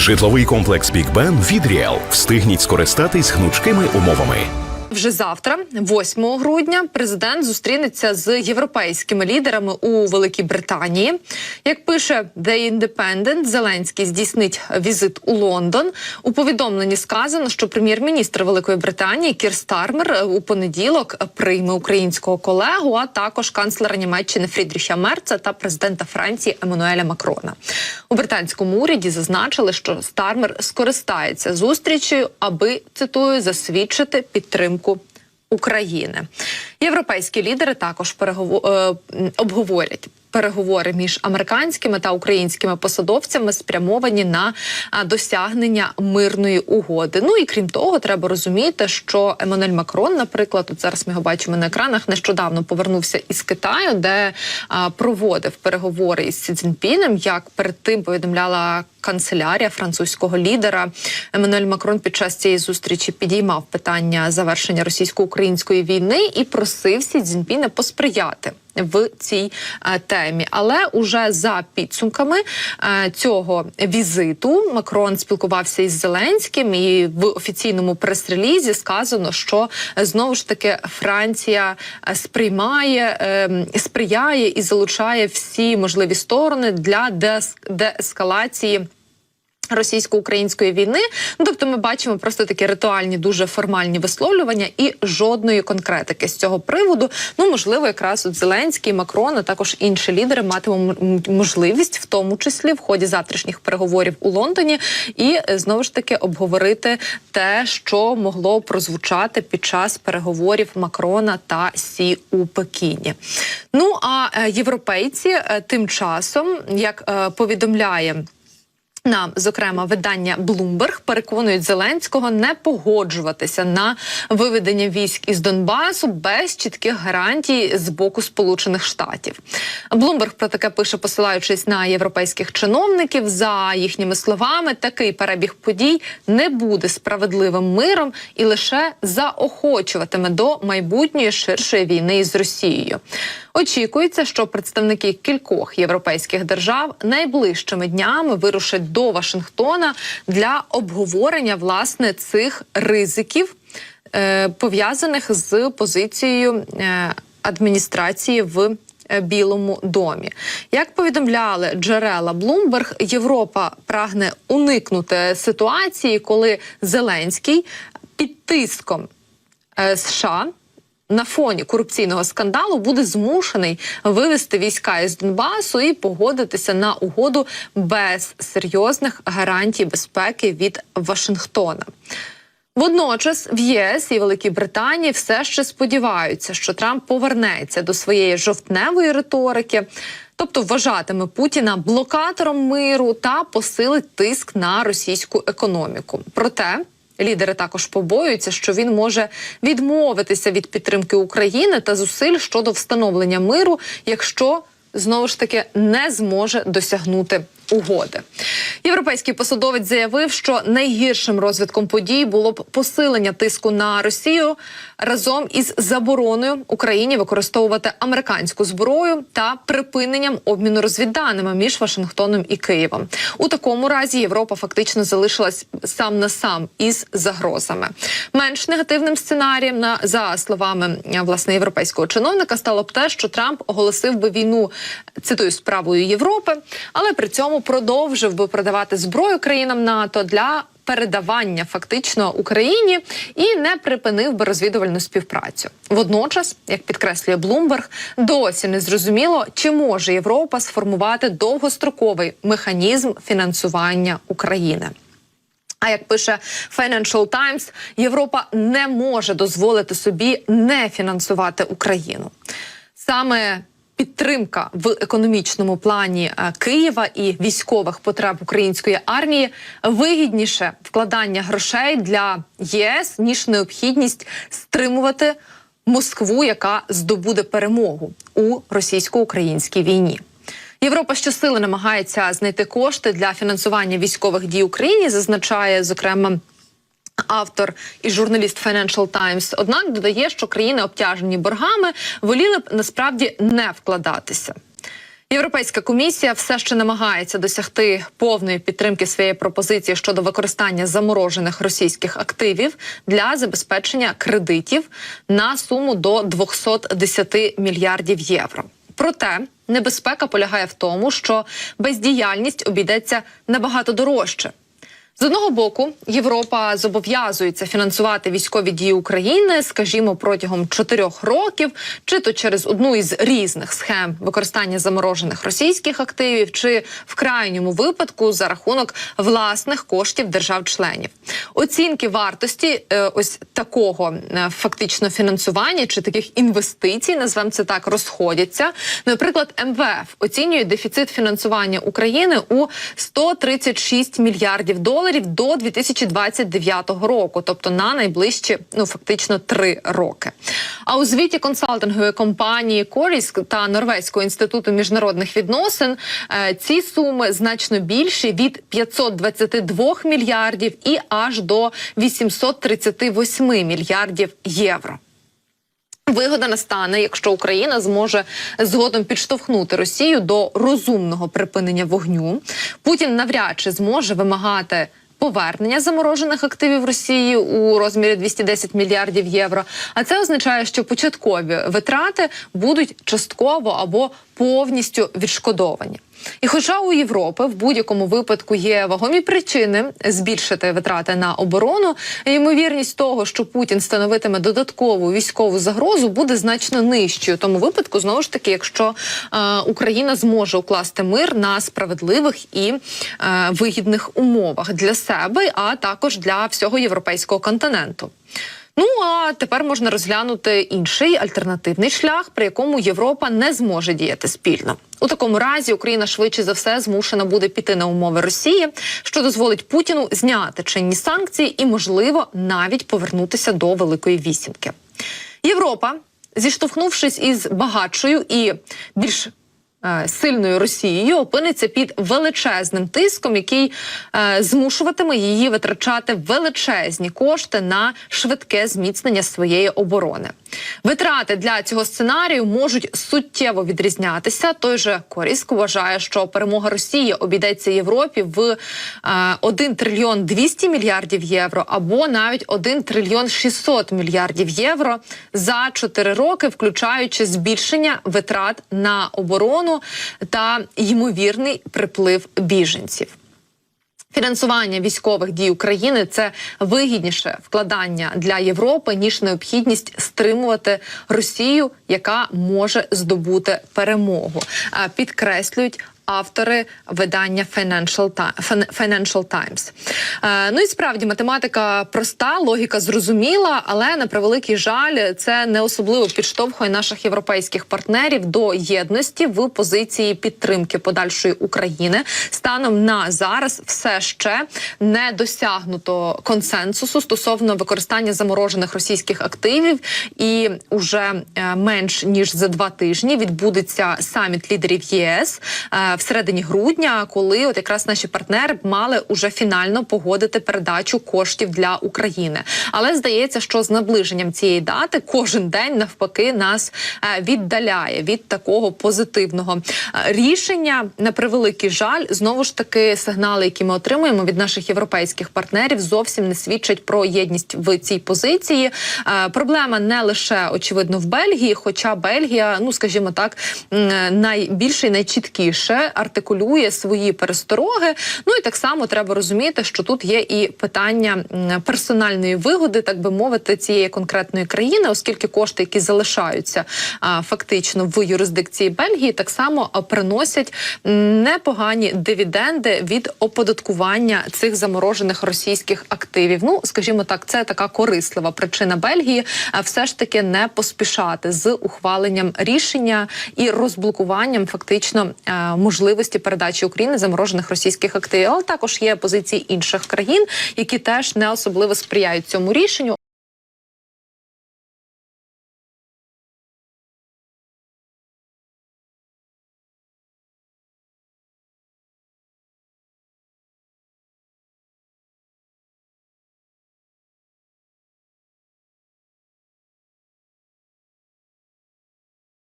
Житловий комплекс Бік Бен від Ріел. Встигніть скористатись гнучкими умовами. Вже завтра, 8 грудня, президент зустрінеться з європейськими лідерами у Великій Британії. Як пише The Independent, Зеленський здійснить візит у Лондон. У повідомленні сказано, що прем'єр-міністр Великої Британії Кір Стармер у понеділок прийме українського колегу, а також канцлера Німеччини Фрідріха Мерца та президента Франції Еммануеля Макрона. У британському уряді зазначили, що Стармер скористається зустрічею, аби цитую засвідчити підтримку. України європейські лідери також перегово... е, обговорять переговори між американськими та українськими посадовцями спрямовані на досягнення мирної угоди. Ну і крім того, треба розуміти, що Еммануель Макрон, наприклад, от зараз ми його бачимо на екранах, нещодавно повернувся із Китаю, де проводив переговори із Сі Цзіньпінем, як перед тим повідомляла. Канцелярія французького лідера Еммануель Макрон під час цієї зустрічі підіймав питання завершення російсько-української війни і просив Сі Цзіньпіна посприяти в цій е, темі. Але уже за підсумками е, цього візиту Макрон спілкувався із Зеленським, і в офіційному прес-релізі сказано, що е, знову ж таки Франція сприймає, е, сприяє і залучає всі можливі сторони для деескалації. Російсько-української війни, ну тобто, ми бачимо просто такі ритуальні, дуже формальні висловлювання і жодної конкретики з цього приводу. Ну можливо, якраз от Зеленський, Макрон, а також інші лідери матимуть можливість, в тому числі в ході завтрашніх переговорів у Лондоні, і е, знову ж таки обговорити те, що могло прозвучати під час переговорів Макрона та Сі у Пекіні. Ну а е, європейці е, тим часом, як повідомляє. Нам, зокрема, видання Bloomberg переконують Зеленського не погоджуватися на виведення військ із Донбасу без чітких гарантій з боку Сполучених Штатів. Bloomberg про таке пише, посилаючись на європейських чиновників. За їхніми словами, такий перебіг подій не буде справедливим миром і лише заохочуватиме до майбутньої ширшої війни із Росією. Очікується, що представники кількох європейських держав найближчими днями вирушать до Вашингтона для обговорення власне цих ризиків, е, пов'язаних з позицією е, адміністрації в. е, Білому домі, як повідомляли джерела Bloomberg, Європа прагне уникнути ситуації, коли Зеленський під тиском США на фоні корупційного скандалу буде змушений вивести війська із Донбасу і погодитися на угоду без серйозних гарантій безпеки від Вашингтона. Водночас в ЄС і Великій Британії все ще сподіваються, що Трамп повернеться до своєї жовтневої риторики, тобто вважатиме Путіна блокатором миру та посилить тиск на російську економіку. Проте Лідери також побоюються, що він може відмовитися від підтримки України та зусиль щодо встановлення миру, якщо знову ж таки не зможе досягнути угоди. Європейський посадовець заявив, що найгіршим розвитком подій було б посилення тиску на Росію разом із забороною Україні використовувати американську зброю та припиненням обміну розвідданими між Вашингтоном і Києвом. У такому разі Європа фактично залишилась сам на сам із загрозами. Менш негативним сценарієм на за словами е, власне європейського чиновника стало б те, що Трамп оголосив би війну цитую справою Європи, але при цьому продовжив би продавати зброю країнам НАТО для передавання фактично Україні і не припинив би розвідувальну співпрацю. Водночас, як підкреслює Блумберг, досі не зрозуміло, чи може Європа сформувати довгостроковий механізм фінансування України. А як пише Financial Times, Європа не може дозволити собі не фінансувати Україну. Саме підтримка в економічному плані е, Києва і військових потреб української армії вигідніше вкладання грошей для ЄС ніж необхідність стримувати Москву, яка здобуде перемогу у російсько-українській війні. Європа щосили намагається знайти кошти для фінансування військових дій Україні, зазначає зокрема. Автор і журналіст Financial Times, однак додає, що країни, обтяжені боргами, воліли б насправді не вкладатися. Європейська комісія все ще намагається досягти повної підтримки своєї пропозиції щодо використання заморожених російських активів для забезпечення кредитів на суму до 210 мільярдів євро. Проте небезпека полягає в тому, що бездіяльність обійдеться набагато дорожче. З одного боку, Європа зобов'язується фінансувати військові дії України, скажімо, протягом чотирьох років, чи то через одну із різних схем використання заморожених російських активів, чи в крайньому випадку за рахунок власних коштів держав-членів. Оцінки вартості е, ось такого е, фактично фінансування чи таких інвестицій, назвемо це так, розходяться. Наприклад, МВФ оцінює дефіцит фінансування України у 136 мільярдів доларів до 2029 року, тобто на найближчі, ну фактично три роки. А у звіті консалтингової компанії Коріськ та Норвезького інституту міжнародних відносин е, ці суми значно більші від 522 мільярдів і аж до 838 мільярдів євро. Вигода настане, якщо Україна зможе згодом підштовхнути Росію до розумного припинення вогню. Путін навряд чи зможе вимагати. Повернення заморожених активів Росії у розмірі 210 мільярдів євро. А це означає, що початкові витрати будуть частково або повністю відшкодовані. І хоча у Європи в будь-якому випадку є вагомі причини збільшити витрати на оборону, ймовірність того, що Путін становитиме додаткову військову загрозу, буде значно нижчою. Тому випадку знову ж таки, якщо е, Україна зможе укласти мир на справедливих і е, вигідних умовах для себе, а також для всього європейського континенту. Ну а тепер можна розглянути інший альтернативний шлях, при якому Європа не зможе діяти спільно. У такому разі Україна швидше за все змушена буде піти на умови Росії, що дозволить Путіну зняти чинні санкції і, можливо, навіть повернутися до Великої вісімки. Європа, зіштовхнувшись із багатшою і більш Сильною Росією опиниться під величезним тиском, який е, змушуватиме її витрачати величезні кошти на швидке зміцнення своєї оборони. Витрати для цього сценарію можуть суттєво відрізнятися. Той же Коріск вважає, що перемога Росії обійдеться Європі в е, 1 трильйон 200 мільярдів євро або навіть 1 трильйон 600 мільярдів євро за 4 роки, включаючи збільшення витрат на оборону та ймовірний приплив біженців. Фінансування військових дій України це вигідніше вкладання для Європи ніж необхідність стримувати Росію, яка може здобути перемогу. Е, Підкреслюють. Автори видання Financial Financial Times. Е, ну і справді математика проста, логіка зрозуміла, але на превеликий жаль, це не особливо підштовхує наших європейських партнерів до єдності в позиції підтримки подальшої України. Станом на зараз все ще не досягнуто консенсусу стосовно використання заморожених російських активів, і уже е, менш ніж за два тижні відбудеться саміт лідерів ЄС. В середині грудня, коли от якраз наші партнери мали уже фінально погодити передачу коштів для України. Але здається, що з наближенням цієї дати кожен день навпаки нас е, віддаляє від такого позитивного е, рішення. На превеликий жаль, знову ж таки сигнали, які ми отримуємо від наших європейських партнерів, зовсім не свідчать про єдність в цій позиції. Е, Проблема не лише очевидно в Бельгії, хоча Бельгія, ну скажімо так, найбільше і найчіткіше артикулює свої перестороги. Ну і так само треба розуміти, що тут є і питання персональної вигоди, так би мовити, цієї конкретної країни, оскільки кошти, які залишаються фактично в юрисдикції Бельгії, так само приносять непогані дивіденди від оподаткування цих заморожених російських активів. Ну, скажімо так, це така корислива причина Бельгії, а все ж таки не поспішати з ухваленням рішення і розблокуванням фактично е, можливості передачі України заморожених російських активів. Але також є позиції інших країн, які теж не особливо сприяють цьому рішенню.